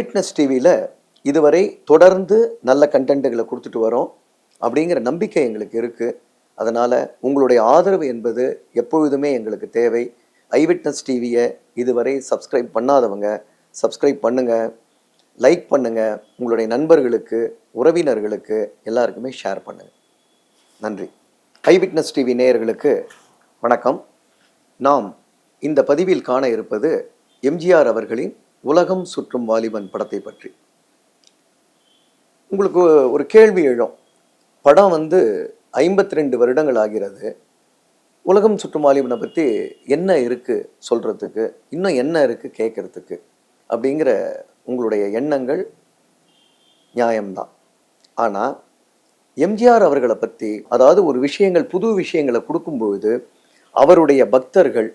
Eyewitness டிவியில் இதுவரை தொடர்ந்து நல்ல கண்டென்ட்டுகளை கொடுத்துட்டு வரோம் அப்படிங்கிற நம்பிக்கை எங்களுக்கு இருக்குது அதனால் உங்களுடைய ஆதரவு என்பது எப்பொழுதுமே எங்களுக்கு தேவை. ஐவிட்னஸ் டிவியை இதுவரை சப்ஸ்கிரைப் பண்ணாதவங்க சப்ஸ்கிரைப் பண்ணுங்கள் லைக் பண்ணுங்கள் உங்களுடைய நண்பர்களுக்கு உறவினர்களுக்கு எல்லாருக்குமே ஷேர் பண்ணுங்கள் நன்றி. ஐவிட்னஸ் டிவி நேயர்களுக்கு வணக்கம். நாம் இந்த பதிவில் காண இருப்பது எம்ஜிஆர் அவர்களின் உலகம் சுற்றும் வாலிபன் படத்தை பற்றி. உங்களுக்கு ஒரு கேள்வி எழும். படம் வந்து ஐம்பத்தி ரெண்டு வருடங்கள் ஆகிறது. உலகம் சுற்றும் வாலிபனை பற்றி என்ன இருக்குது சொல்கிறதுக்கு இன்னும் என்ன இருக்குது கேட்குறதுக்கு அப்படிங்கிற உங்களுடைய எண்ணங்கள் நியாயம்தான். ஆனால் எம்ஜிஆர் அவர்களை பற்றி அதாவது ஒரு விஷயங்கள் புது விஷயங்களை கொடுக்கும்பொழுது அவருடைய பக்தர்கள்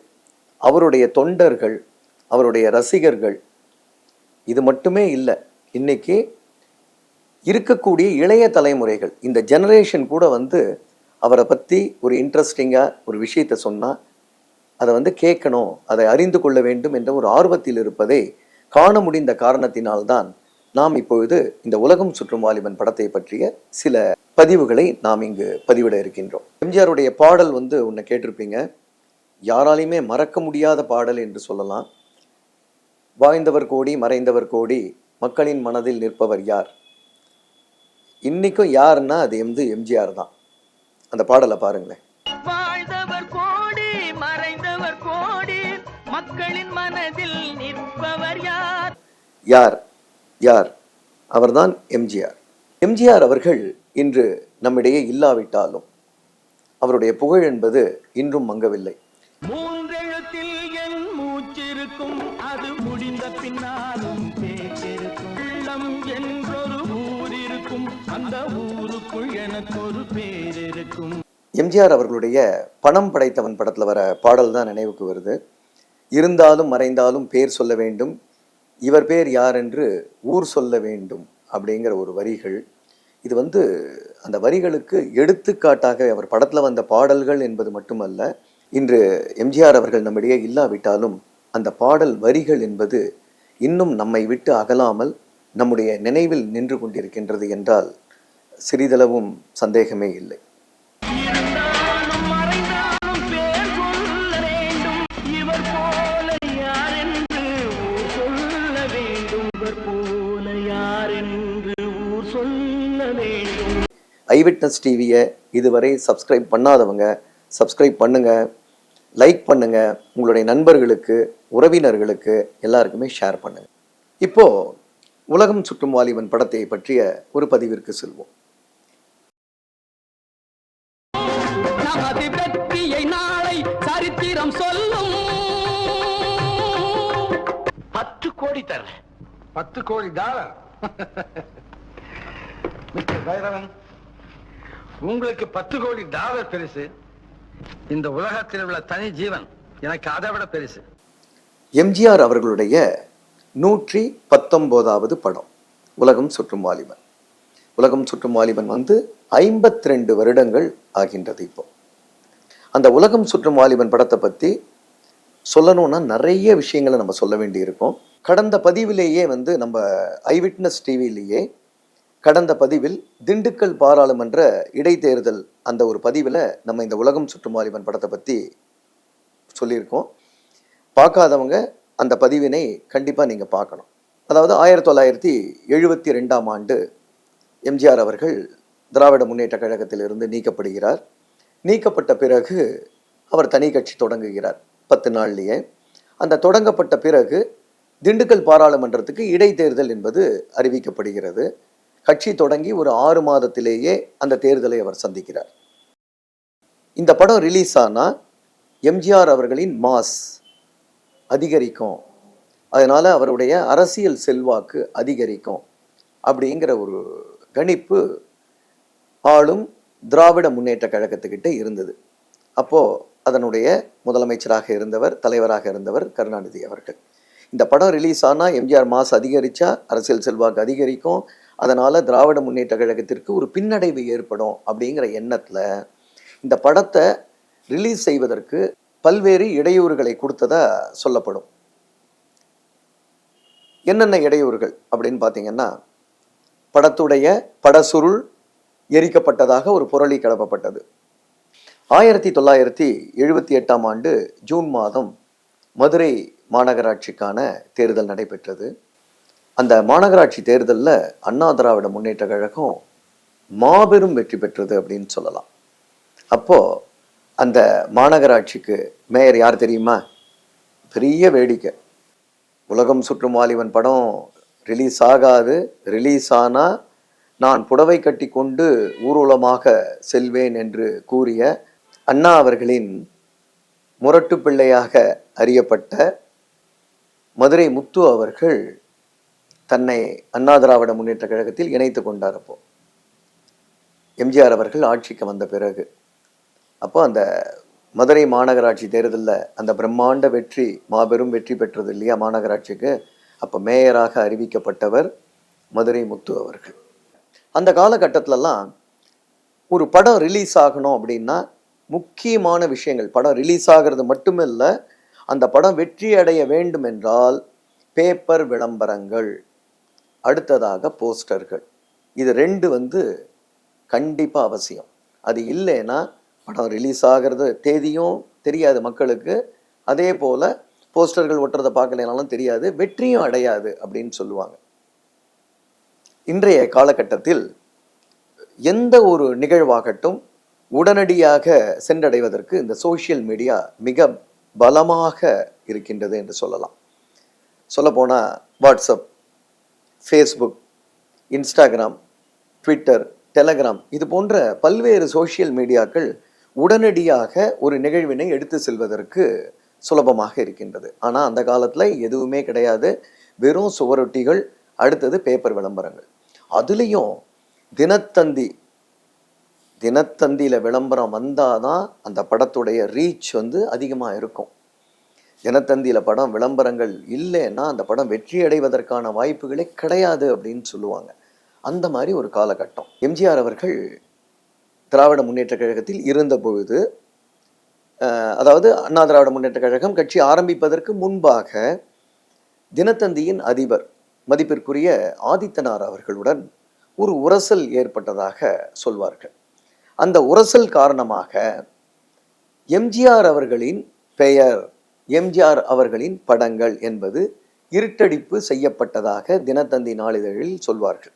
அவருடைய தொண்டர்கள் அவருடைய ரசிகர்கள் இது மட்டுமே இல்லை இன்னைக்கு இருக்கக்கூடிய இளைய தலைமுறைகள் இந்த ஜெனரேஷன் கூட வந்து அவரை பற்றி ஒரு இன்ட்ரெஸ்டிங்காக ஒரு விஷயத்தை சொன்னால் அதை வந்து கேட்கணும் அதை அறிந்து கொள்ள வேண்டும் என்ற ஒரு ஆர்வத்தில் இருப்பதை காண முடிந்த காரணத்தினால்தான் நாம் இப்பொழுது இந்த உலகம் சுற்றும் வாலிபன் படத்தை பற்றிய சில பதிவுகளை நாம் இங்கு பதிவிட இருக்கின்றோம். எம்ஜிஆருடைய பாடல் வந்து உன்னை கேட்டிருப்பீங்க. யாராலையுமே மறக்க முடியாத பாடல் என்று சொல்லலாம். வாழ்ந்தவர் கோடி மறைந்தவர் கோடி மக்களின் மனதில் நிற்பவர் யார்? இன்னைக்கும் யாருன்னா அது வந்து எம்ஜிஆர் தான். அந்த பாடலை பாருங்களேன். வாழ்ந்தவர் கோடி மறைந்தவர் கோடி மக்களின் மனதில் நிற்பவர் யார்? யார்? யார்? அவர்தான் எம்ஜிஆர் எம்ஜிஆர் அவர்கள் இன்று நம்மிடையே இல்லாவிட்டாலும் அவருடைய புகழ் என்பது இன்றும் மங்கவில்லை. எம்ஜிஆர் அவர்களுடைய பணம் படைத்தவன் படத்தில் வர பாடல் தான் நினைவுக்கு வருது. இருந்தாலும் மறைந்தாலும் பேர் சொல்ல வேண்டும். இவர் பேர் யார் என்று ஊர் சொல்ல வேண்டும் அப்படிங்கிற ஒரு வரிகள். இது வந்து அந்த வரிகளுக்கு எடுத்துக்காட்டாக அவர் படத்தில் வந்த பாடல்கள் என்பது மட்டுமல்ல இன்று எம்ஜிஆர் அவர்கள் நம்மிடையே இல்லாவிட்டாலும் அந்த பாடல் வரிகள் என்பது இன்னும் நம்மை விட்டு அகலாமல் நம்முடைய நினைவில் நின்று கொண்டிருக்கின்றது என்றால் சிறிதளவும் சந்தேகமே இல்லை. ஐவிட்னஸ் டிவியை இதுவரை சப்ஸ்கிரைப் பண்ணாதவங்க சப்ஸ்கிரைப் பண்ணுங்க லைக் பண்ணுங்க. உங்களுடைய நண்பர்களுக்கு உறவினர்களுக்கு எல்லாருக்குமே ஷேர் பண்ணுங்க. இப்போ உலகம் சுற்றும் வாலிபன் படத்தை பற்றிய ஒரு பதிவிற்கு செல்வோம். நாளை சரித்திரம் சொல்லும். பத்து கோடி தர்றேன். பத்து கோடி டாலர். மிஸ்டர் பைரவன் உங்களுக்கு பத்து கோடி டாலர் பெருசு. இந்த உலகத்தில் உள்ள தனி ஜீவன் எனக்கு அதை விட பெருசு. எம்ஜிஆர் அவர்களுடைய நூற்றி பத்தொம்போதாவது படம் உலகம் சுற்றும் வாலிபன். உலகம் சுற்றும் வாலிபன் வந்து ஐம்பத்தி ரெண்டு வருடங்கள் ஆகின்றது இப்போ. அந்த உலகம் சுற்றும் வாலிபன் படத்தை பற்றி சொல்லணும்னா நிறைய விஷயங்களை நம்ம சொல்ல வேண்டியிருக்கும். கடந்த பதிவிலேயே வந்து நம்ம ஐவிட்னஸ் டிவிலேயே கடந்த பதிவில் திண்டுக்கல் பாராளுமன்ற இடைத்தேர்தல் அந்த ஒரு பதிவில் நம்ம இந்த உலகம் சுற்றுமாலிமன் படத்தை பற்றி சொல்லியிருக்கோம். பார்க்காதவங்க அந்த பதிவினை கண்டிப்பாக நீங்கள் பார்க்கணும். அதாவது ஆயிரத்தி தொள்ளாயிரத்தி எழுபத்தி ரெண்டாம் ஆண்டு எம்ஜிஆர் அவர்கள் திராவிட முன்னேற்ற கழகத்திலிருந்து நீக்கப்படுகிறார். நீக்கப்பட்ட பிறகு அவர் தனி கட்சி தொடங்குகிறார் பத்து நாள்லேயே. அந்த தொடங்கப்பட்ட பிறகு திண்டுக்கல் பாராளுமன்றத்துக்கு இடைத்தேர்தல் என்பது அறிவிக்கப்படுகிறது. கட்சி தொடங்கி ஒரு ஆறு மாதத்திலேயே அந்த தேர்தலை அவர் சந்திக்கிறார். இந்த படம் ரிலீஸ் ஆனால் எம்ஜிஆர் அவர்களின் மாஸ் அதிகரிக்கும். அதனால் அவருடைய அரசியல் செல்வாக்கு அதிகரிக்கும் அப்படிங்கிற ஒரு கணிப்பு ஆளும் திராவிட முன்னேற்ற கழகத்துக்கிட்ட இருந்தது. அப்போ அதனுடைய முதலமைச்சராக இருந்தவர் தலைவராக இருந்தவர் கருணாநிதி அவர்கள். இந்த படம் ரிலீஸ் ஆனால் எம்ஜிஆர் மாஸ் அதிகரித்தா அரசியல் செல்வாக்கு அதிகரிக்கும் அதனால் திராவிட முன்னேற்ற கழகத்திற்கு ஒரு பின்னடைவு ஏற்படும் அப்படிங்கிற எண்ணத்தில் இந்த படத்தை ரிலீஸ் செய்வதற்கு பல்வேறு இடையூறுகளை கொடுத்ததா சொல்லப்படும். என்னென்ன இடையூறுகள் அப்படின்னு பார்த்தீங்கன்னா படத்துடைய படசுருள் எரிக்கப்பட்டதாக ஒரு புரளி கிளப்பப்பட்டது. ஆயிரத்தி தொள்ளாயிரத்தி எழுபத்தி எட்டாம் ஆண்டு ஜூன் மாதம் மதுரை மாநகராட்சிக்கான தேர்தல் நடைபெற்றது. அந்த மாநகராட்சி தேர்தலில் அண்ணா திராவிட முன்னேற்ற கழகம் மாபெரும் வெற்றி பெற்றது அப்படின்னு சொல்லலாம். அப்போ அந்த மாநகராட்சிக்கு மேயர் யார் தெரியுமா? பெரிய வேடிக்கை. உலகம் சுற்றும் வாலிபன் படம் ரிலீஸ் ஆகாது ரிலீஸ் ஆனால் நான் புடவை கட்டி கொண்டு ஊர்வலமாக செல்வேன் என்று கூறிய அண்ணா அவர்களின் முரட்டு பிள்ளையாக அறியப்பட்ட மதுரை முத்து அவர்கள் தன்னை அண்ணா திராவிட முன்னேற்ற கழகத்தில் இணைத்து கொண்டார் அப்போ. எம்ஜிஆர் அவர்கள் ஆட்சிக்கு வந்த பிறகு. அப்போ அந்த மதுரை மாநகராட்சி தேர்தலில் அந்த பிரம்மாண்ட வெற்றி மாபெரும் வெற்றி பெற்றது இல்லையா மாநகராட்சிக்கு? அப்போ மேயராக அறிவிக்கப்பட்டவர் மதுரை முத்து அவர்கள். அந்த காலகட்டத்திலலாம் ஒரு படம் ரிலீஸ் ஆகணும் அப்படின்னா முக்கியமான விஷயங்கள் படம் ரிலீஸ் ஆகிறது மட்டுமில்ல அந்த படம் வெற்றி அடைய வேண்டும் என்றால் பேப்பர் விளம்பரங்கள் அடுத்ததாக போஸ்டர்கள். இது ரெண்டு வந்து கண்டிப்பாக அவசியம். அது இல்லைன்னா படம் ரிலீஸ் ஆகிறது தேதியும் தெரியாது மக்களுக்கு. அதே போல் போஸ்டர்கள் ஒட்டுறதை பார்க்கலனாலும் தெரியாது வெற்றியும் அடையாது அப்படின்னு சொல்லுவாங்க. இன்றைய காலகட்டத்தில் எந்த ஒரு நிகழ்வாகட்டும் உடனடியாக சென்றடைவதற்கு இந்த சோஷியல் மீடியா மிக பலமாக இருக்கின்றது என்று சொல்லலாம். சொல்லப்போனால் WhatsApp Facebook Instagram Twitter Telegram இது போன்ற பல்வேறு சோஷியல் மீடியாக்கள் உடனடியாக ஒரு நிகழ்வினை எடுத்து செல்வதற்கு சுலபமாக இருக்கின்றது. ஆனால் அந்த காலத்தில் எதுவுமே கிடையாது. வெறும் சுவரொட்டிகள் அடுத்தது பேப்பர் விளம்பரங்கள். அதுலேயும் தினத்தந்தி தினத்தந்தியில் விளம்பரம் வந்தாதான் அந்த படத்துடைய ரீச் வந்து அதிகமாக இருக்கும். ஜனத்தந்தியில் படம் விளம்பரங்கள் இல்லைன்னா அந்த படம் வெற்றி அடைவதற்கான வாய்ப்புகளே கிடையாது அப்படின்னு சொல்லுவாங்க. அந்த மாதிரி ஒரு காலகட்டம். எம்ஜிஆர் அவர்கள் திராவிட முன்னேற்ற கழகத்தில் இருந்த பொழுது அதாவது அண்ணா திராவிட முன்னேற்ற கழகம் கட்சி ஆரம்பிப்பதற்கு முன்பாக தினத்தந்தியின் அதிபர் மதிப்பிற்குரிய ஆதித்தனார் அவர்களுடன் ஒரு உரசல் ஏற்பட்டதாக சொல்வார்கள். அந்த உரசல் காரணமாக எம்ஜிஆர் அவர்களின் பெயர் எம்ஜிஆர் அவர்களின் படங்கள் என்பது இருட்டடிப்பு செய்யப்பட்டதாக தினத்தந்தி நாளிதழில் சொல்வார்கள்.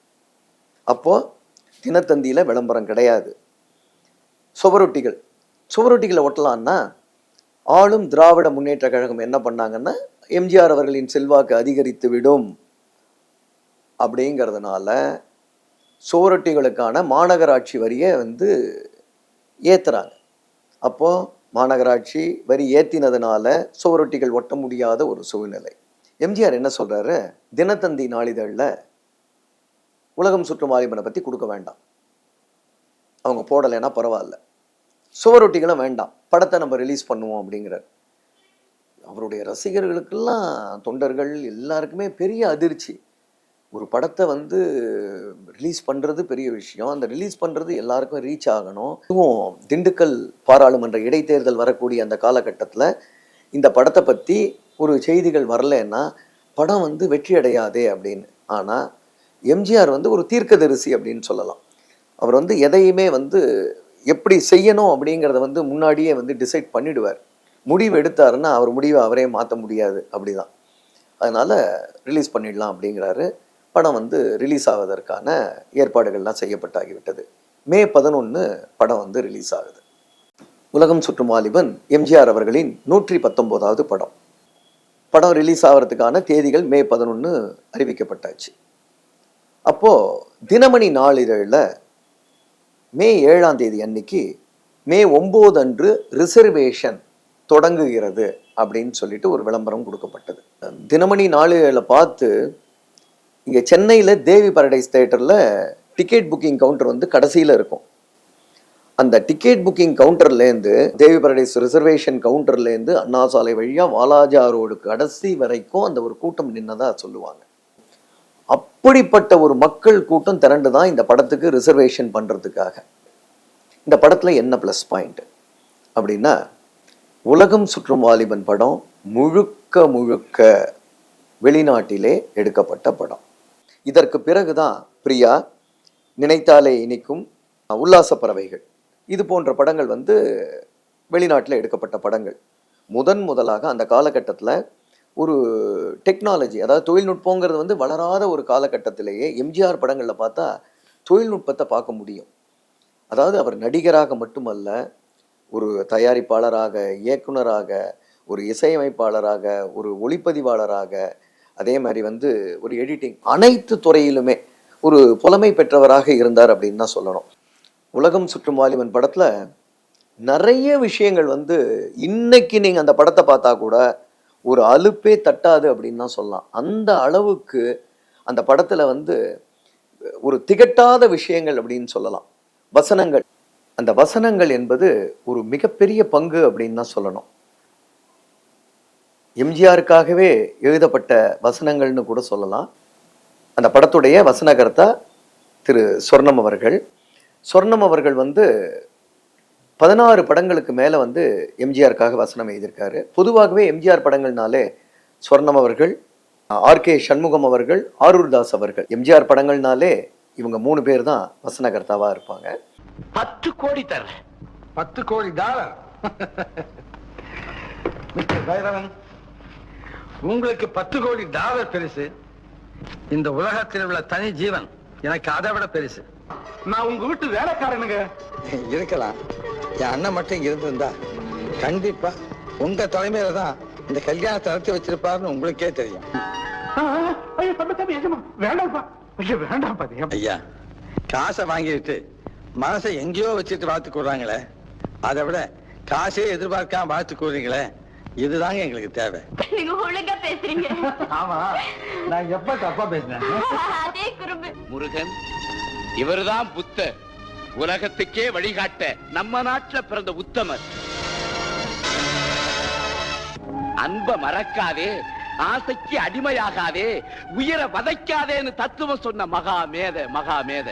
அப்போ தினத்தந்தியில் விளம்பரம் கிடையாது. சுவரொட்டிகள். சுவரொட்டிகளை ஒட்டலான்னா ஆளும் திராவிட முன்னேற்ற கழகம் என்ன பண்ணாங்கன்னா எம்ஜிஆர் அவர்களின் செல்வாக்கு அதிகரித்து விடும். அப்படிங்கிறதுனால சுவரொட்டிகளுக்கான மாநகராட்சி வரியை வந்து ஏத்துறாங்க. அப்போது மாநகராட்சி வரி ஏற்றினதுனால சுவரொட்டிகள் ஒட்ட முடியாத ஒரு சூழ்நிலை. எம்ஜிஆர் என்ன சொல்கிறாரு தினத்தந்தி நாளிதழில் உலகம் சுற்றும் வாலிபனை பற்றி கொடுக்க வேண்டாம். அவங்க போடலைன்னா பரவாயில்ல. சுவரொட்டிகளும் வேண்டாம். படத்தை நம்ம ரிலீஸ் பண்ணுவோம் அப்படிங்கிறார். அவருடைய ரசிகர்களுக்கெல்லாம் தொண்டர்கள் எல்லாருக்குமே பெரிய அதிர்ச்சி. ஒரு படத்தை வந்து ரிலீஸ் பண்ணுறது பெரிய விஷயம். அந்த ரிலீஸ் பண்ணுறது எல்லாருக்கும் ரீச் ஆகணும். இதுவும் திண்டுக்கல் பாராளுமன்ற இடைத்தேர்தல் வரக்கூடிய அந்த காலகட்டத்தில் இந்த படத்தை பற்றி ஒரு செய்திகள் வரலன்னா படம் வந்து வெற்றி அடையாதே அப்படின்னு. ஆனால் எம்ஜிஆர் வந்து ஒரு தீர்க்கதரிசி அப்படின்னு சொல்லலாம். அவர் வந்து எதையுமே வந்து எப்படி செய்யணும் அப்படிங்கிறத வந்து முன்னாடியே வந்து டிசைட் பண்ணிடுவார். முடிவு எடுத்தாருன்னா அவர் முடிவை அவரே மாற்ற முடியாது. அப்படிதான். அதனால் ரிலீஸ் பண்ணிடலாம் அப்படிங்கிறாரு. படம் வந்து ரிலீஸ் ஆவதற்கான ஏற்பாடுகள்லாம் செய்யப்பட்டாகிவிட்டது. மே பதினொன்று படம் வந்து ரிலீஸ் ஆகுது. உலகம் சுற்றும் வாலிபன் எம்ஜிஆர் அவர்களின் நூற்றி பத்தொம்போதாவது படம். படம் ரிலீஸ் ஆகிறதுக்கான தேதிகள் மே பதினொன்று அறிவிக்கப்பட்டாச்சு. அப்போ தினமணி நாளிதழில் மே ஏழாம் தேதி அன்னைக்கு மே ஒம்பது அன்று ரிசர்வேஷன் தொடங்குகிறது அப்படின்னு சொல்லிட்டு ஒரு விளம்பரம் கொடுக்கப்பட்டது. தினமணி நாளிதழில் பார்த்து இங்கே சென்னையில் தேவி பரடைஸ் தேட்டரில் டிக்கெட் புக்கிங் கவுண்டர் வந்து கடைசியில் இருக்கும். அந்த டிக்கெட் புக்கிங் கவுண்டர்லேருந்து தேவி பரடைஸ் ரிசர்வேஷன் கவுண்டர்லேருந்து அண்ணா சாலை வழியாக வாலாஜா ரோடு கடைசி வரைக்கும் அந்த ஒரு கூட்டம் நின்னதாக சொல்லுவாங்க. அப்படிப்பட்ட ஒரு மக்கள் கூட்டம் திரண்டு தான் இந்த படத்துக்கு ரிசர்வேஷன் பண்ணுறதுக்காக இந்த படத்தில் என்ன ப்ளஸ் பாயிண்ட் அப்படின்னா உலகம் சுற்றும் வாலிபன் படம் முழுக்க முழுக்க வெளிநாட்டிலே எடுக்கப்பட்ட படம். இதற்கு பிறகுதான் பிரியா நினைத்தாலே இனிக்கும் உல்லாச பறவைகள். இது போன்ற படங்கள் வந்து வெளிநாட்டில் எடுக்கப்பட்ட படங்கள். முதன் முதலாக அந்த காலகட்டத்தில் ஒரு டெக்னாலஜி அதாவது தொழில்நுட்பங்கிறது வந்து வளராத ஒரு காலகட்டத்திலேயே எம்ஜிஆர் படங்களில் பார்த்தா தொழில்நுட்பத்தை பார்க்க முடியும். அதாவது அவர் நடிகராக மட்டுமல்ல ஒரு தயாரிப்பாளராக இயக்குனராக ஒரு இசையமைப்பாளராக ஒரு ஒளிப்பதிவாளராக அதே மாதிரி வந்து ஒரு எடிட்டிங் அனைத்து துறையிலுமே ஒரு புலமை பெற்றவராக இருந்தார் அப்படின்னு தான் சொல்லணும். உலகம் சுற்றும் வாலிபன் படத்தில் நிறைய விஷயங்கள் வந்து இன்னைக்கு நீங்கள் அந்த படத்தை பார்த்தா கூட ஒரு அலுப்பே தட்டாது அப்படின்னு தான் சொல்லலாம். அந்த அளவுக்கு அந்த படத்தில் வந்து ஒரு திகட்டாத விஷயங்கள் அப்படின்னு சொல்லலாம். வசனங்கள். அந்த வசனங்கள் என்பது ஒரு மிகப்பெரிய பங்கு அப்படின்னு தான் சொல்லணும். எம்ஜிஆருக்காகவே எழுதப்பட்ட வசனங்கள்னு கூட சொல்லலாம். அந்த படத்துடைய வசனகர்த்தா திரு சொர்ணம் அவர்கள். சொர்ணம் அவர்கள் வந்து பதினாறு படங்களுக்கு மேலே வந்து எம்ஜிஆருக்காக வசனம் எழுதியிருக்காரு. பொதுவாகவே எம்ஜிஆர் படங்கள்னாலே சொர்ணம் அவர்கள் ஆர் கே சண்முகம் அவர்கள் ஆரூர் தாஸ் அவர்கள். எம்ஜிஆர் படங்கள்னாலே இவங்க மூணு பேர் தான் வசனகர்த்தாவாக இருப்பாங்க. பத்து கோடி தர்றேன். பத்து கோடி டாலர். மிஸ்டர் பைரவன் உங்களுக்கு பத்து கோடி டாலர் பெருசு. இந்த உலகத்தில் உள்ள தனி ஜீவன் எனக்கு அதை விட பெருசு. நான் உங்க வீட்டு வேலைக்காரனுங்க. இருக்கலாம். என் அண்ணன் மட்டும் இருந்திருந்தா கண்டிப்பா உங்க தலைமையில தான் இந்த கல்யாணத்தை நடத்தி வச்சிருப்பாருன்னு உங்களுக்கே தெரியும். ஏன்? ஐயா காசை வாங்கிட்டு மனசை எங்கேயோ வச்சுட்டு வாழ்த்து கூடுறாங்களே அதை விட காசே எதிர்பார்க்காம வாழ்த்து கூடுறீங்களே இதுதாங்க எங்களுக்கு தேவை. நீங்க ஒழுங்கா பேசுறீங்க. ஆமா நான் எப்ப தப்பா பேசினேன்? அதே குறும்பு. முருகன் இவர்தான் புத்தர். உலகத்துக்கே வழிகாட்ட நம்ம நாட்டுல பிறந்த உத்தமர். அன்ப மறக்காதே ஆசைக்கு அடிமையாகாதே உயிரை வதைக்காதேன்னு தத்துவம் சொன்ன மகா மேத மகா மேத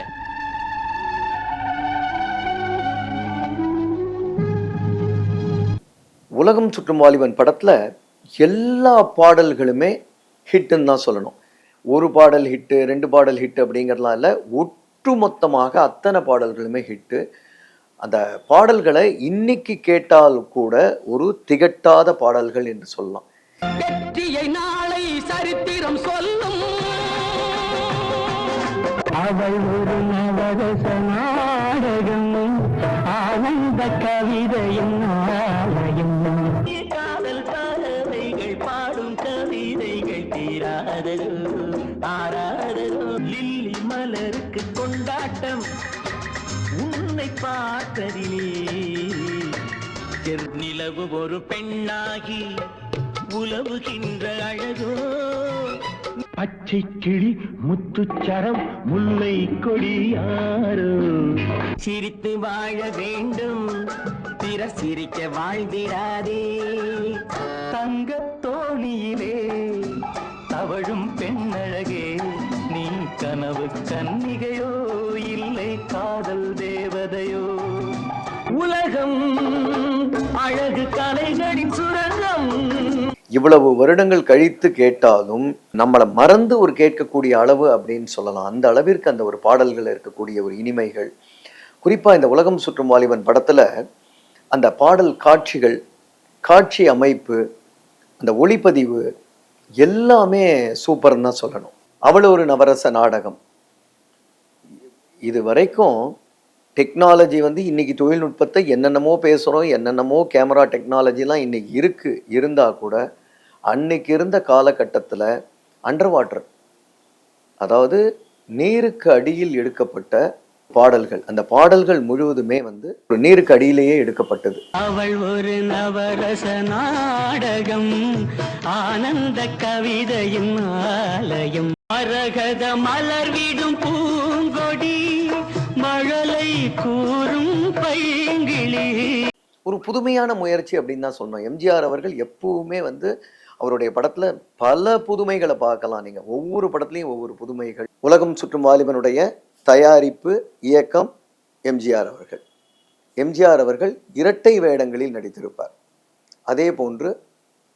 உலகம் சுற்றும் வாலிபன் படத்துல எல்லா பாடல்களுமே ஹிட்டுன்னு தான் சொல்லணும். ஒரு பாடல் ஹிட்டு ரெண்டு பாடல் ஹிட் அப்படிங்கிறதுலாம் இல்லை. ஒட்டுமொத்தமாக அத்தனை பாடல்களுமே ஹிட்டு அந்த பாடல்களை இன்னைக்கு கேட்டால் கூட ஒரு திகட்டாத பாடல்கள் என்று சொல்லலாம். வெற்றியை நாளை சரித்திரம் சொல்லும். அவள் ஒரு நவரச நாடகம் ஆனந்த கவிதையின் தீராததோ ஆராததோ லில்லி மலருக்கு கொண்டாட்டம் உன்னை பார்த்ததிலே நிலவு ஒரு பெண்ணாகி உலவுகின்ற அழகோ. பச்சை கிளி முத்துச்சரம் முல்லை கொடியாரோ சிரித்து வாழ வேண்டும் பிறர் சிரிக்க வாழ்ந்திடாதே. தங்க தோணியிலே அவளும் பெண்ணழகே. நீ கனவு கன்னிகையோ இல்லை காதல் தேவதையோ. உலகம் அழகு கலைகளின் சுரங்கம். இவ்வளவு வருடங்கள் கழித்து கேட்டாலும் நம்மளை மறந்து ஒரு கேட்கக்கூடிய அளவு அப்படின்னு சொல்லலாம். அந்த அளவிற்கு அந்த ஒரு பாடல்கள் இருக்கக்கூடிய ஒரு இனிமைகள். குறிப்பாக இந்த உலகம் சுற்றும் வாலிபன் படத்தில் அந்த பாடல் காட்சிகள் காட்சி அமைப்பு அந்த ஒளிப்பதிவு எல்லாமே சூப்பர்னு தான் சொல்லணும். அவ்வளோ ஒரு நவரச நாடகம். இது வரைக்கும் டெக்னாலஜி வந்து இன்னைக்கு தொழில்நுட்பத்தை என்னென்னமோ பேசுகிறோம் என்னென்னமோ கேமரா டெக்னாலஜிலாம் இன்னைக்கு இருக்குது இருந்தால் கூட அன்னைக்கு இருந்த காலகட்டத்தில் அண்டர் வாட்டர் அதாவது நீருக்கு அடியில் எடுக்கப்பட்ட பாடல்கள். அந்த பாடல்கள் முழுவதுமே வந்து ஒரு நீருக்கு அடியிலேயே எடுக்கப்பட்டது. அவள் ஒரு நவரச நாடகம் ஆனந்த கவிதையின் ஆலயம். மரகத மலர் விடும் பூங்கொடி மழலை கூறும் பைங்கிளி ஒரு புதுமையான முயற்சி அப்படின்னு தான் சொன்னோம். எம்ஜிஆர் அவர்கள் எப்பவுமே வந்து அவருடைய படத்துல பல புதுமைகளை பார்க்கலாம். நீங்க ஒவ்வொரு படத்துலையும் ஒவ்வொரு புதுமைகள். உலகம் சுற்றும் வாலிபனுடைய தயாரிப்பு இயக்கம் எம்ஜிஆர் அவர்கள். எம்ஜிஆர் அவர்கள் இரட்டை வேடங்களில் நடித்திருப்பார். அதே போன்று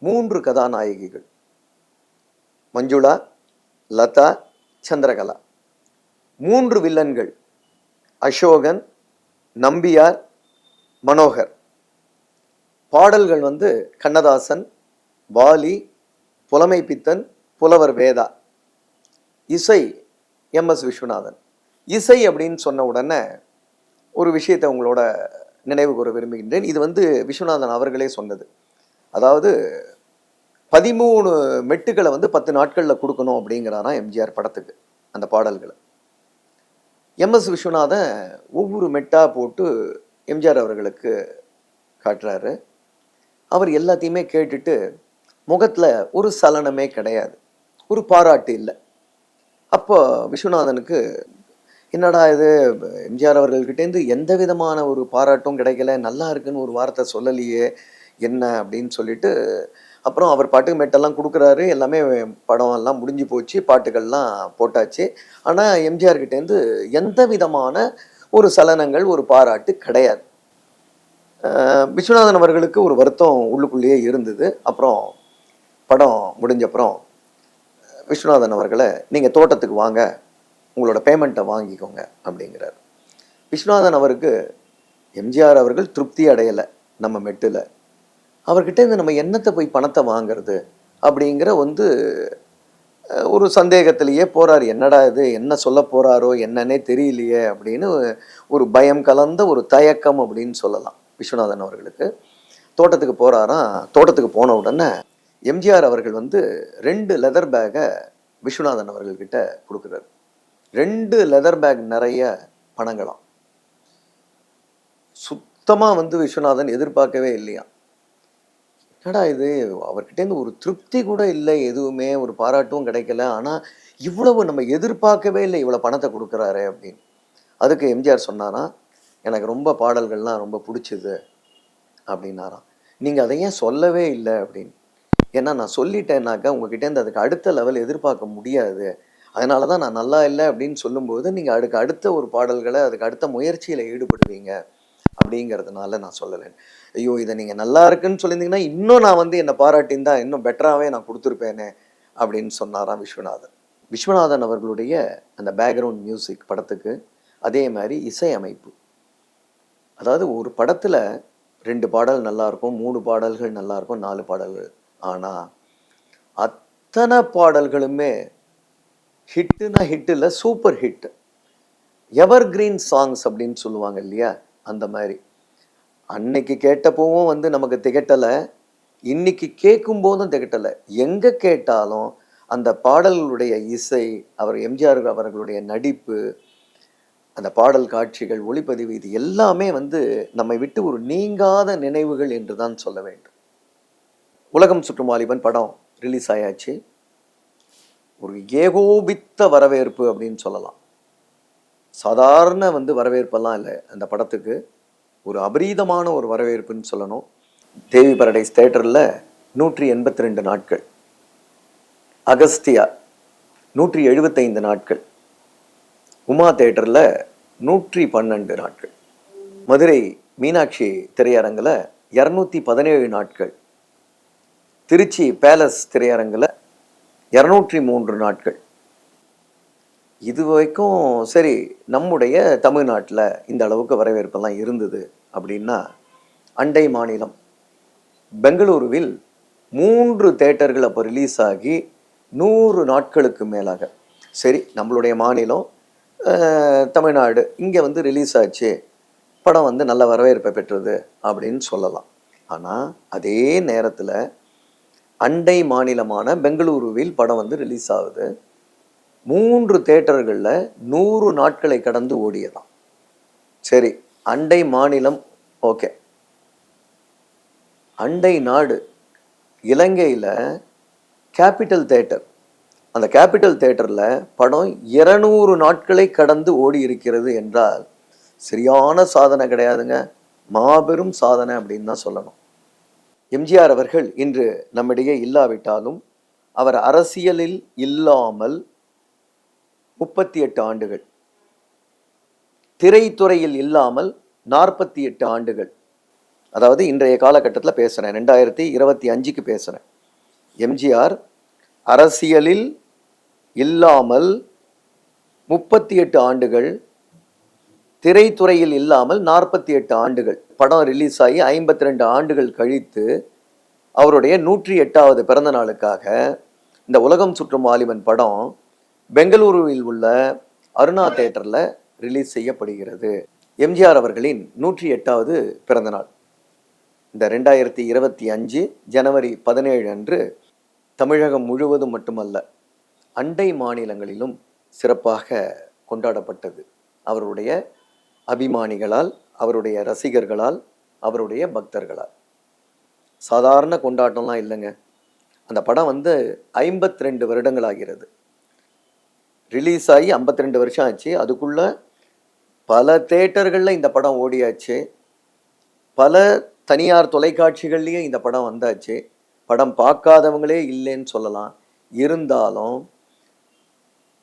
மூன்று கதாநாயகிகள். மஞ்சுளா லதா சந்திரகலா. மூன்று வில்லன்கள். அசோகன் நம்பியார் மனோகர். பாடல்கள் வந்து கண்ணதாசன் வாலி புலமை பித்தன் புலவர் வேதா. இசை எம் எஸ் விஸ்வநாதன். இசை அப்படின்னு சொன்ன உடனே ஒரு விஷயத்தை உங்களோட நினைவு கூற விரும்புகின்றேன். இது வந்து விஸ்வநாதன் அவர்களே சொன்னது. அதாவது பதிமூணு மெட்டுகளை வந்து பத்து நாட்களில் கொடுக்கணும் அப்படிங்கிறாராம் எம்ஜிஆர் படத்துக்கு அந்த பாடல்களை. எம்எஸ் விஸ்வநாதன் ஒவ்வொரு மெட்டாக போட்டு எம்ஜிஆர் அவர்களுக்கு காட்டுறாரு. அவர் எல்லாத்தையுமே கேட்டுட்டு முகத்தில் ஒரு சலனமே கிடையாது. ஒரு பாராட்டு இல்லை. அப்போ விஸ்வநாதனுக்கு என்னடா இது? எம்ஜிஆர் அவர்கள்கிட்டேருந்து எந்த விதமான ஒரு பாராட்டும் கிடைக்கல. நல்லா இருக்குன்னு ஒரு வார்த்தை சொல்லலையே என்ன அப்படின்னு சொல்லிட்டு அப்புறம் அவர் பாட்டுக்கு மெட்டெல்லாம் கொடுக்குறாரு. எல்லாமே படம் எல்லாம் முடிஞ்சு போச்சு பாட்டுகள்லாம் போட்டாச்சு. ஆனால் எம்ஜிஆர் கிட்டேருந்து எந்த விதமான ஒரு சலனங்கள் ஒரு பாராட்டு கிடையாது. விஸ்வநாதன் அவர்களுக்கு ஒரு வருத்தம் உள்ளுக்குள்ளேயே இருந்தது. அப்புறம் படம் முடிஞ்சப்புறம் விஸ்வநாதன் அவர்களை நீங்கள் தோட்டத்துக்கு வாங்க உங்களோட பேமெண்ட்டை வாங்கிக்கோங்க அப்படிங்கிறார். விஸ்வநாதன் அவருக்கு எம்ஜிஆர் அவர்கள் திருப்தி அடையலை நம்ம மெட்டில். அவர்கிட்ட இருந்து நம்ம என்னத்தை போய் பணத்தை வாங்குறது அப்படிங்கிற வந்து ஒரு சந்தேகத்திலேயே போகிறார் என்னடா இது? என்ன சொல்ல போகிறாரோ என்னன்னே தெரியலையே அப்படின்னு ஒரு பயம் கலந்த ஒரு தயக்கம் அப்படின்னு சொல்லலாம் விஸ்வநாதன் அவர்களுக்கு. தோட்டத்துக்கு போகிறாராம் தோட்டத்துக்கு போன உடனே எம்ஜிஆர் அவர்கள் வந்து ரெண்டு லெதர் பேக்கை விஸ்வநாதன் அவர்கள்கிட்ட கொடுக்குறாரு. ரெண்டு லெதர் பேக் நிறைய பணங்களாம். சுத்தமாக வந்து விஸ்வநாதன் எதிர்பார்க்கவே இல்லையா என்னடா இது? அவர்கிட்டேருந்து ஒரு திருப்தி கூட இல்லை எதுவுமே ஒரு பாராட்டும் கிடைக்கல. ஆனால் இவ்வளவு நம்ம எதிர்பார்க்கவே இல்லை இவ்வளோ பணத்தை கொடுக்குறாரு அப்படின்னு. அதுக்கு எம்ஜிஆர் சொன்னாராம் எனக்கு ரொம்ப பாடல்கள்லாம் ரொம்ப பிடிச்சிது அப்படின்னாராம். நீங்கள் அதை ஏன் சொல்லவே இல்லை? அப்படின்னு. ஏன்னா நான் சொல்லிட்டேன்னாக்கா உங்ககிட்டேருந்து அதுக்கு அடுத்த லெவல் எதிர்பார்க்க முடியாது. அதனால தான் நான் நல்லா இல்லை அப்படின்னு சொல்லும்போது நீங்கள் அதுக்கு அடுத்த ஒரு பாடல்களை அதுக்கு அடுத்த முயற்சியில் ஈடுபடுவீங்க அப்படிங்கிறதுனால நான் சொல்லலை ஐயோ இதை நீங்கள் நல்லா இருக்குன்னு சொல்லியிருந்தீங்கன்னா இன்னும் நான் வந்து என்னை பாராட்டியிருந்தா இன்னும் பெட்டராகவே நான் கொடுத்துருப்பேனே அப்படின்னு சொன்னாராம் விஸ்வநாதன். விஸ்வநாதன் அவர்களுடைய அந்த பேக்ரவுண்ட் மியூசிக் படத்துக்கு அதே மாதிரி இசையமைப்பு. அதாவது ஒரு படத்தில் ரெண்டு பாடல் நல்லாயிருக்கும் மூணு பாடல்கள் நல்லாயிருக்கும் நாலு பாடல்கள். ஆனால் அத்தனை பாடல்களுமே ஹிட்டுனா ஹிட் இல்லை super hit. Evergreen songs அப்படின்னு சொல்லுவாங்க இல்லையா? அந்த மாதிரி. அன்னைக்கு கேட்டப்பவும் வந்து நமக்கு திகட்டலை. இன்னைக்கு கேட்கும் போதும் திகட்டலை. எங்கே கேட்டாலும் அந்த பாடல்களுடைய இசை அவர் எம்ஜிஆர் அவர்களுடைய நடிப்பு அந்த பாடல் காட்சிகள் ஒளிப்பதிவு இது எல்லாமே வந்து நம்மை விட்டு ஒரு நீங்காத நினைவுகள் என்று தான் சொல்ல வேண்டும். உலகம் சுற்றும் வாலிபன் படம் ரிலீஸ் ஆயாச்சு. ஒரு ஏகோபித்த வரவேற்பு அப்படின்னு சொல்லலாம். சாதாரண வந்து வரவேற்பெல்லாம் இல்லை. அந்த படத்துக்கு ஒரு அபரீதமான ஒரு வரவேற்புன்னு சொல்லணும். தேவி பரடைஸ் தேட்டரில் நூற்றி எண்பத்தி ரெண்டு நாட்கள். அகஸ்தியா நூற்றி எழுபத்தைந்து நாட்கள். உமா தேட்டரில் நூற்றி பன்னெண்டு நாட்கள். மதுரை மீனாட்சி திரையரங்கில் இரநூத்தி பதினேழு நாட்கள். திருச்சி பேலஸ் திரையரங்கில் இரநூற்றி மூன்று நாட்கள். இது வரைக்கும் சரி நம்முடைய தமிழ்நாட்டில் இந்த அளவுக்கு வரவேற்பெல்லாம் இருந்தது அப்படின்னா அண்டை மாநிலம் பெங்களூருவில் மூன்று தேட்டர்கள் அப்போ ரிலீஸ் ஆகி நூறு நாட்களுக்கு மேலாக. சரி நம்மளுடைய மாநிலம் தமிழ்நாடு இங்கே வந்து ரிலீஸ் ஆச்சு படம் வந்து நல்ல வரவேற்பை பெற்றது அப்படின்னு சொல்லலாம். ஆனால் அதே நேரத்தில் அண்டை மாநிலமான பெங்களூருவில் படம் வந்து ரிலீஸ் ஆகுது. மூன்று தேட்டர்களில் நூறு நாட்களை கடந்து ஓடியதாம். சரி அண்டை மாநிலம் ஓகே. அண்டை நாடு இலங்கையில் கேபிட்டல் தேட்டர் அந்த கேபிட்டல் தேட்டரில் படம் இருநூறு நாட்களை கடந்து ஓடி இருக்கிறது என்றால் சரியான சாதனை கிடையாதுங்க. மாபெரும் சாதனை அப்படின்னு தான் சொல்லணும். எம்ஜிஆர் அவர்கள் இன்று நம்மிடையே இல்லாவிட்டாலும் அவர் அரசியலில் இல்லாமல் முப்பத்தி எட்டு ஆண்டுகள் திரைத்துறையில் இல்லாமல் நாற்பத்தி எட்டு ஆண்டுகள் அதாவது இன்றைய காலகட்டத்தில் பேசுகிறேன் ரெண்டாயிரத்தி இருபத்தி அஞ்சுக்கு பேசுகிறேன் எம்ஜிஆர் அரசியலில் இல்லாமல் முப்பத்தி எட்டு ஆண்டுகள் திரைத்துறையில் இல்லாமல் நாற்பத்தி எட்டு ஆண்டுகள் படம் ரிலீஸ் ஆகி ஐம்பத்தி ரெண்டு ஆண்டுகள் கழித்து அவருடைய நூற்றி எட்டாவது பிறந்த நாளுக்காக இந்த உலகம் சுற்றும் வாலிபன் படம் பெங்களூருவில் உள்ள அருணா தேட்டரில் ரிலீஸ் செய்யப்படுகிறது. எம்ஜிஆர் அவர்களின் நூற்றி எட்டாவது பிறந்தநாள் இந்த ரெண்டாயிரத்தி இருபத்தி அஞ்சு ஜனவரி பதினேழு அன்று தமிழகம் முழுவதும் மட்டுமல்ல அண்டை மாநிலங்களிலும் சிறப்பாக கொண்டாடப்பட்டது. அவருடைய அபிமானிகளால் அவருடைய ரசிகர்களால் அவருடைய பக்தர்களால். சாதாரண கொண்டாட்டம்லாம் இல்லைங்க. அந்த படம் வந்து ஐம்பத்தி ரெண்டு வருடங்கள் ஆகிறது. ரிலீஸ் ஆகி 52 ரெண்டு வருஷம் ஆச்சு. அதுக்குள்ள பல தேட்டர்களில் இந்த படம் ஓடியாச்சு. பல தனியார் தொலைக்காட்சிகள்லேயும் இந்த படம் வந்தாச்சு. படம் பார்க்காதவங்களே இல்லைன்னு சொல்லலாம். இருந்தாலும்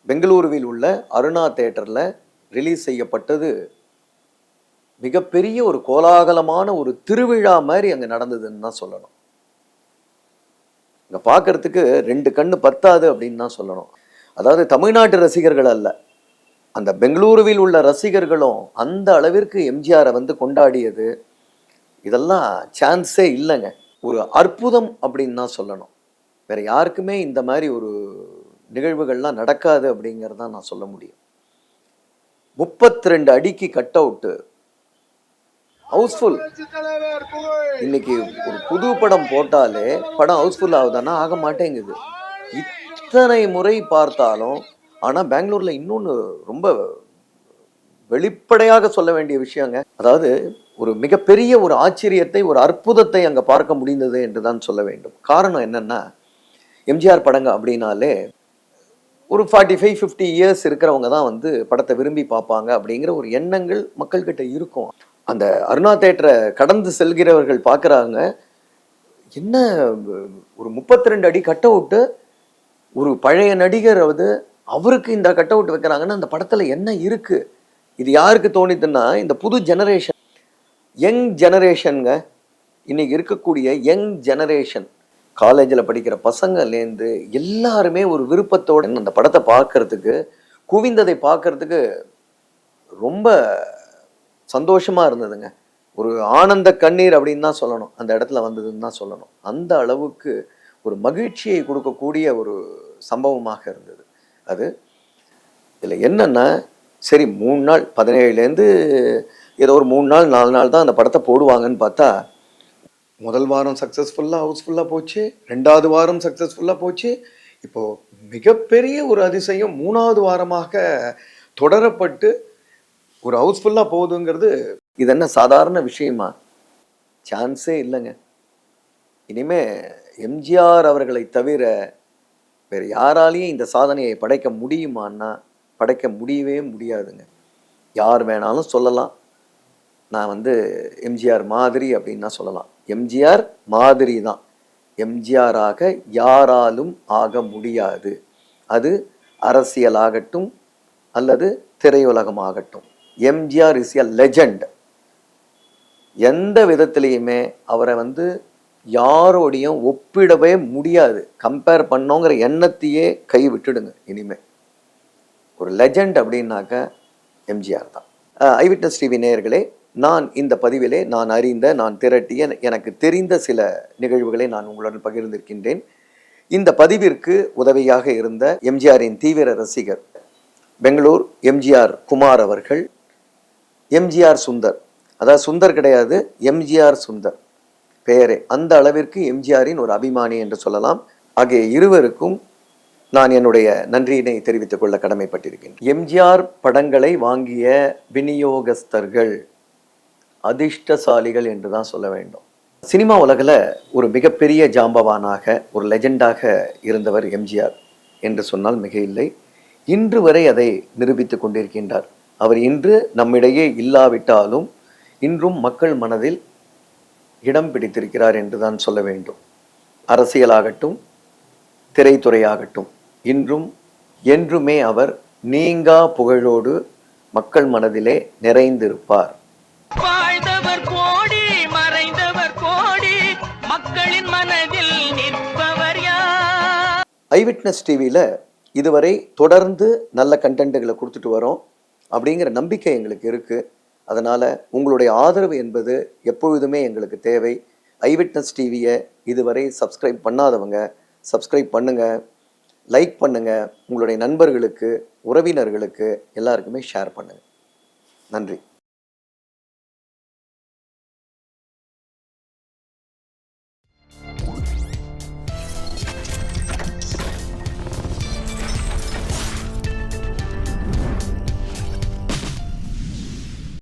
பெங்களூருவில் உள்ள அருணா தேட்டரில் ரிலீஸ் செய்யப்பட்டது மிகப்பெரிய ஒரு கோலாகலமான ஒரு திருவிழா மாதிரி அங்கே நடந்ததுன்னு தான் சொல்லணும். இங்கே பார்க்கறதுக்கு ரெண்டு கண்ணு பத்தாது அப்படின்னு தான் சொல்லணும். அதாவது தமிழ்நாட்டு ரசிகர்கள் அல்ல. அந்த பெங்களூருவில் உள்ள ரசிகர்களும் அந்த அளவிற்கு எம்ஜிஆரை வந்து கொண்டாடியது இதெல்லாம் சான்ஸே இல்லைங்க. ஒரு அற்புதம் அப்படின்னு தான் சொல்லணும். வேற யாருக்குமே இந்த மாதிரி ஒரு நிகழ்வுகள்லாம் நடக்காது அப்படிங்கிறது தான் நான் சொல்ல முடியும். முப்பத்தி ரெண்டு அடிக்கு கட் அவுட்டு ஹவுஸ்ஃபுல் இன்னைக்கு ஒரு புது படம் போட்டாலே படம் ஹவுஸ்ஃபுல் ஆகுதானா ஆக மாட்டேங்குது. இத்தனை முறை பார்த்தாலும் ஆனால் பெங்களூரில் இன்னொன்று ரொம்ப வெளிப்படையாக சொல்ல வேண்டிய விஷயங்க. அதாவது ஒரு மிகப்பெரிய ஒரு ஆச்சரியத்தை ஒரு அற்புதத்தை அங்கே பார்க்க முடிந்தது என்று தான் சொல்ல வேண்டும். காரணம் என்னன்னா எம்ஜிஆர் படங்க அப்படின்னாலே ஒரு ஃபார்ட்டி ஃபைவ் ஃபிஃப்டி இயர்ஸ் இருக்கிறவங்க தான் வந்து படத்தை விரும்பி பார்ப்பாங்க அப்படிங்கிற ஒரு எண்ணங்கள் மக்கள்கிட்ட இருக்கும். அந்த அருணா தேட்டரை கடந்து செல்கிறவர்கள் பார்க்குறாங்க. என்ன ஒரு முப்பத்தி ரெண்டு அடி கட் அவுட்டு ஒரு பழைய நடிகர் வந்து அவருக்கு இந்த கட் அவுட் வைக்கிறாங்கன்னா அந்த படத்தில் என்ன இருக்குது இது யாருக்கு தோணுதுன்னா இந்த புது ஜெனரேஷன் யங் ஜெனரேஷனுங்க இன்னைக்கு இருக்கக்கூடிய யங் ஜெனரேஷன் காலேஜில் படிக்கிற பசங்கள்லேருந்து எல்லாருமே ஒரு விருப்பத்தோடு அந்த படத்தை பார்க்கறதுக்கு குவிந்ததை பார்க்கறதுக்கு ரொம்ப சந்தோஷமா இருந்ததுங்க. ஒரு ஆனந்த கண்ணீர் அப்படின்னு தான் சொல்லணும். அந்த இடத்துல வந்ததுன்னு தான் சொல்லணும். அந்த அளவுக்கு ஒரு மகிழ்ச்சியை கொடுக்கக்கூடிய ஒரு சம்பவமாக இருந்தது. அது இதில் என்னென்னா சரி மூணு நாள் பதினேழுலேருந்து ஏதோ ஒரு மூணு நாள் நாலு நாள் தான் அந்த படத்தை போடுவாங்கன்னு பார்த்தா முதல் வாரம் சக்ஸஸ்ஃபுல்லாக ஹவுஸ்ஃபுல்லாக போச்சு. ரெண்டாவது வாரம் சக்ஸஸ்ஃபுல்லாக போச்சு. இப்போது மிகப்பெரிய ஒரு அதிசயம் மூணாவது வாரமாக தொடரப்பட்டு ஒரு ஹவுஸ்ஃபுல்லாக போகுதுங்கிறது இது என்ன சாதாரண விஷயமா? சான்ஸே இல்லைங்க. இனிமே எம்ஜிஆர் அவர்களை தவிர வேறு யாராலையும் இந்த சாதனையை படைக்க முடியுமான்னா படைக்க முடியவே முடியாதுங்க. யார் வேணாலும் சொல்லலாம். நான் வந்து எம்ஜிஆர் மாதிரி அப்படின்னா சொல்லலாம். எம்ஜிஆர் மாதிரி தான். எம்ஜிஆராக யாராலும் ஆக முடியாது. அது அரசியலாகட்டும் அல்லது திரையுலகமாகட்டும். எம்ஜிஆர் இஸ் எ லெஜண்ட் எந்த விதத்திலையுமே அவரை வந்து யாரோடையும் ஒப்பிடவே முடியாது. கம்பேர் பண்ணோங்கிற எண்ணத்தையே கை விட்டுடுங்க இனிமே. ஒரு லெஜண்ட் அப்படின்னாக்க எம்ஜிஆர் தான். ஐவிட்னஸ் டிவி நேயர்களே நான் இந்த பதிவிலே நான் அறிந்த நான் திரட்டிய எனக்கு தெரிந்த சில நிகழ்வுகளை நான் உங்களுடன் பகிர்ந்திருக்கின்றேன். இந்த பதிவிற்கு உதவியாக இருந்த எம்ஜிஆரின் தீவிர ரசிகர் பெங்களூர் எம்ஜிஆர் குமார் அவர்கள் எம்ஜிஆர் சுந்தர் அதாவது சுந்தர் கிடையாது எம்ஜிஆர் சுந்தர் பெயரே. அந்த அளவிற்கு எம்ஜிஆரின் ஒரு அபிமானி என்று சொல்லலாம். ஆகிய இருவருக்கும் நான் என்னுடைய நன்றியினை தெரிவித்துக் கொள்ள கடமைப்பட்டிருக்கிறேன் எம்ஜிஆர் படங்களை வாங்கிய விநியோகஸ்தர்கள் அதிர்ஷ்டசாலிகள் என்று தான் சொல்ல வேண்டும். சினிமா உலகில் ஒரு மிகப்பெரிய ஜாம்பவானாக ஒரு லெஜெண்டாக இருந்தவர் எம்ஜிஆர் என்று சொன்னால் மிக இல்லை இன்று வரை அதை நிரூபித்துக் கொண்டிருக்கின்றார். அவர் இன்று நம்மிடையே இல்லாவிட்டாலும் இன்றும் மக்கள் மனதில் இடம் பிடித்திருக்கிறார் என்று தான் சொல்ல வேண்டும். அரசியலாகட்டும் திரைத்துறையாகட்டும் இன்றும் என்றுமே அவர் நீங்கா புகழோடு மக்கள் மனதிலே நிறைந்திருப்பார். வாழ்ந்தவர் கோடி மறைந்தவர் கோடி மக்களின் மனதில் நிற்பவர் ஐவிட்னஸ் டிவியில் இதுவரை தொடர்ந்து நல்ல கண்டென்ட்டுகளை கொடுத்துட்டு வரோம். அப்படிங்கிற நம்பிக்கை எங்களுக்கு இருக்குது அதனால் உங்களுடைய ஆதரவு என்பது எப்பொழுதுமே எங்களுக்கு தேவை. ஐவிட்னஸ் டிவியை இதுவரை சப்ஸ்கிரைப் பண்ணாதவங்க சப்ஸ்கிரைப் பண்ணுங்கள் லைக் பண்ணுங்கள் உங்களுடைய நண்பர்களுக்கு உறவினர்களுக்கு எல்லாருக்குமே ஷேர் பண்ணுங்கள் நன்றி.